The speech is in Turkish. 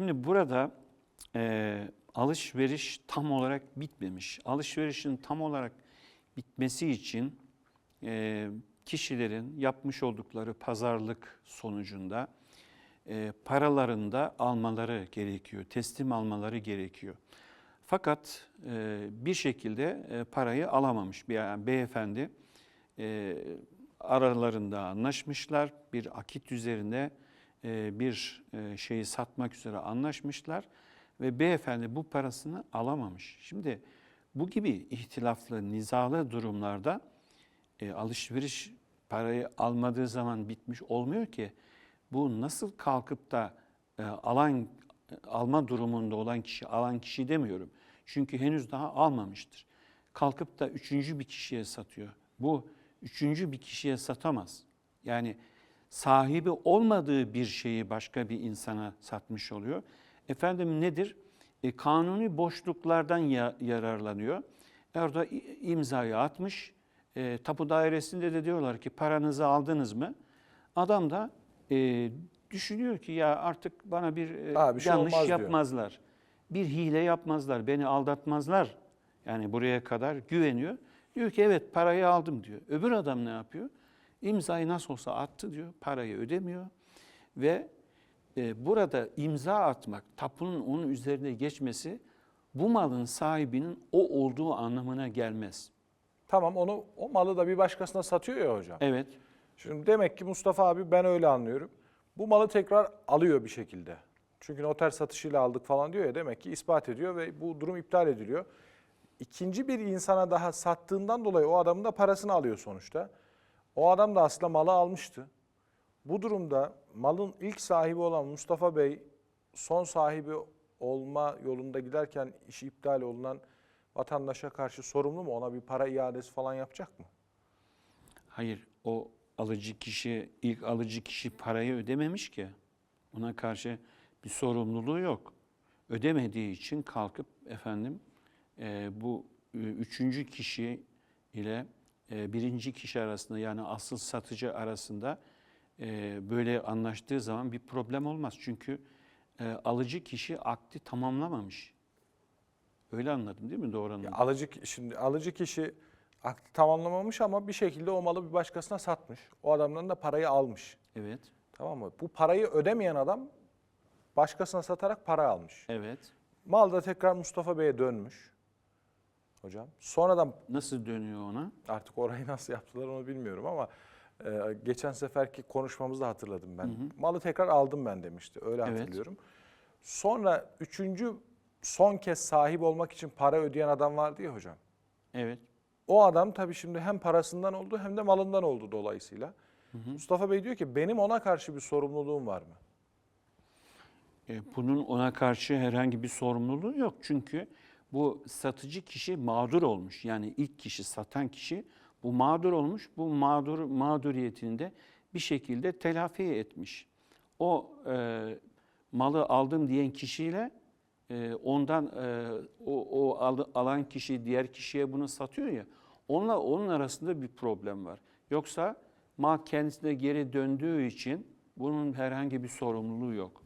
Şimdi burada e, alışveriş tam olarak bitmemiş. Alışverişin tam olarak bitmesi için e, kişilerin yapmış oldukları pazarlık sonucunda e, paralarını da almaları gerekiyor, teslim almaları gerekiyor. Fakat e, bir şekilde e, parayı alamamış bir yani beyefendi e, aralarında anlaşmışlar, bir akit üzerinde e, bir e, şeyi satmak üzere anlaşmışlar ve beyefendi bu parasını alamamış. Şimdi bu gibi ihtilaflı, nizalı durumlarda e, alışveriş parayı almadığı zaman bitmiş olmuyor ki. Bu nasıl kalkıp da e, alan alma durumunda olan kişi alan kişi demiyorum. Çünkü henüz daha almamıştır. Kalkıp da üçüncü bir kişiye satıyor. Bu üçüncü bir kişiye satamaz. Yani sahibi olmadığı bir şeyi başka bir insana satmış oluyor. Efendim nedir? E, kanuni boşluklardan ya- yararlanıyor. Orada imzayı atmış. E, tapu dairesinde de diyorlar ki paranızı aldınız mı? Adam da e, düşünüyor ki ya artık bana bir e, Ha, bir şey yanlış olmaz diyor. yapmazlar. Bir hile yapmazlar, beni aldatmazlar. Yani buraya kadar güveniyor. Diyor ki evet parayı aldım diyor. Öbür adam ne yapıyor? İmzayı nasıl olsa attı diyor, parayı ödemiyor. Ve e, burada imza atmak, tapunun onun üzerine geçmesi bu malın sahibinin o olduğu anlamına gelmez. Tamam onu o malı da bir başkasına satıyor ya hocam. Evet, Şimdi demek ki Mustafa abi ben öyle anlıyorum. Bu malı tekrar alıyor bir şekilde. Çünkü noter satışıyla aldık falan diyor ya demek ki ispat ediyor ve bu durum iptal ediliyor. İkinci bir insana daha sattığından dolayı o adamın da parasını alıyor sonuçta. O adam da aslında malı almıştı. Bu durumda malın ilk sahibi olan Mustafa Bey son sahibi olma yolunda giderken işi iptal olunan vatandaşa karşı sorumlu mu? Ona bir para iadesi falan yapacak mı? hayır o alıcı kişi, ilk alıcı kişi parayı ödememiş ki. Ona karşı bir sorumluluğu yok. Ödemediği için kalkıp efendim e, bu e, üçüncü kişi ile e, birinci kişi arasında yani asıl satıcı arasında e, böyle anlaştığı zaman bir problem olmaz. Çünkü e, alıcı kişi akdi tamamlamamış. Öyle anladım değil mi? Doğru anladım. Ya alıcı şimdi alıcı kişi akdi tamamlamamış ama bir şekilde o malı bir başkasına satmış. O adamdan da parayı almış. Evet, Tamam mı? Bu parayı ödemeyen adam başkasına satarak para almış. evet. Mal da tekrar Mustafa Bey'e dönmüş. Hocam. Sonradan Nasıl dönüyor ona? artık orayı nasıl yaptılar onu bilmiyorum ama e, geçen seferki konuşmamızda hatırladım ben. Malı tekrar aldım ben demişti. Öyle Evet. hatırlıyorum. Sonra üçüncü son kez sahip olmak için para ödeyen adam vardı ya hocam. Evet. O adam tabii şimdi hem parasından oldu hem de malından oldu dolayısıyla. Mustafa Bey diyor ki benim ona karşı bir sorumluluğum var mı? E, Bunun ona karşı herhangi bir sorumluluğu yok. Çünkü bu satıcı kişi mağdur olmuş. Yani ilk kişi satan kişi bu mağdur olmuş. Bu mağdur mağduriyetini de bir şekilde telafi etmiş. O e, malı aldım diyen kişiyle e, ondan e, o, o al- alan kişi diğer kişiye bunu satıyor ya. Onunla onun arasında bir problem var. Yoksa mal kendisine geri döndüğü için bunun herhangi bir sorumluluğu yok.